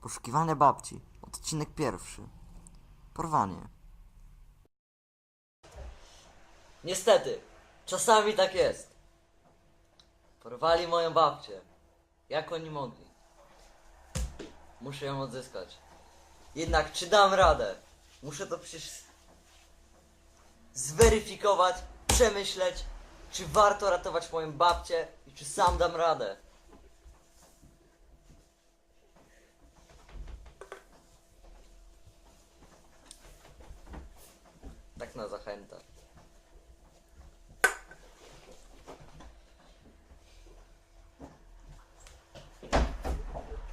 Poszukiwania babci. Odcinek pierwszy. Porwanie. Niestety, czasami tak jest. Porwali moją babcię. Jak oni mogli? Muszę ją odzyskać. Jednak czy dam radę? Muszę to przecież zweryfikować, przemyśleć, czy warto ratować moją babcię i czy sam dam radę. Zachętę.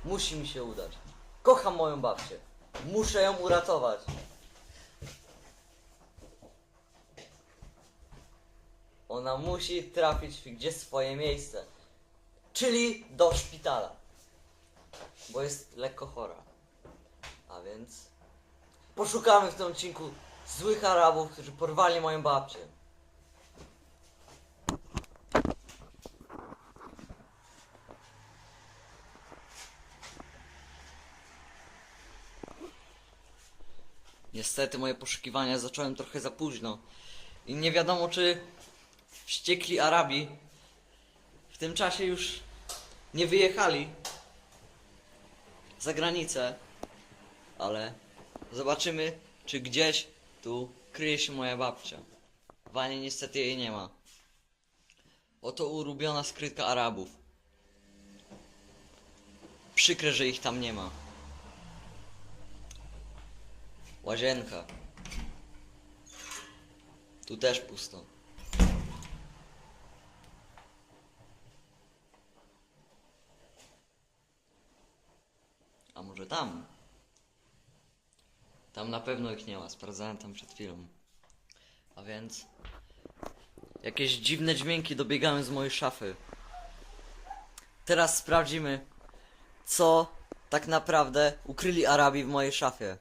Musi mi się udać. Kocham moją babcię. Muszę ją uratować. Ona musi trafić gdzie swoje miejsce. Czyli do szpitala. Bo jest lekko chora. A więc poszukamy w tym odcinku złych Arabów, którzy porwali moją babcię. Niestety moje poszukiwania zacząłem trochę za późno. I nie wiadomo czy wściekli Arabi w tym czasie już nie wyjechali za granicę. Ale zobaczymy czy gdzieś tu kryje się moja babcia. Wanie niestety jej nie ma. Oto ulubiona skrytka Arabów. Przykre, że ich tam nie ma. Łazienka. Tu też pusto. A może tam? Tam na pewno ich nie ma. Sprawdzałem tam przed chwilą. A więc... Jakieś dziwne dźwięki dobiegają z mojej szafy. Teraz sprawdzimy, co tak naprawdę ukryli Arabi w mojej szafie.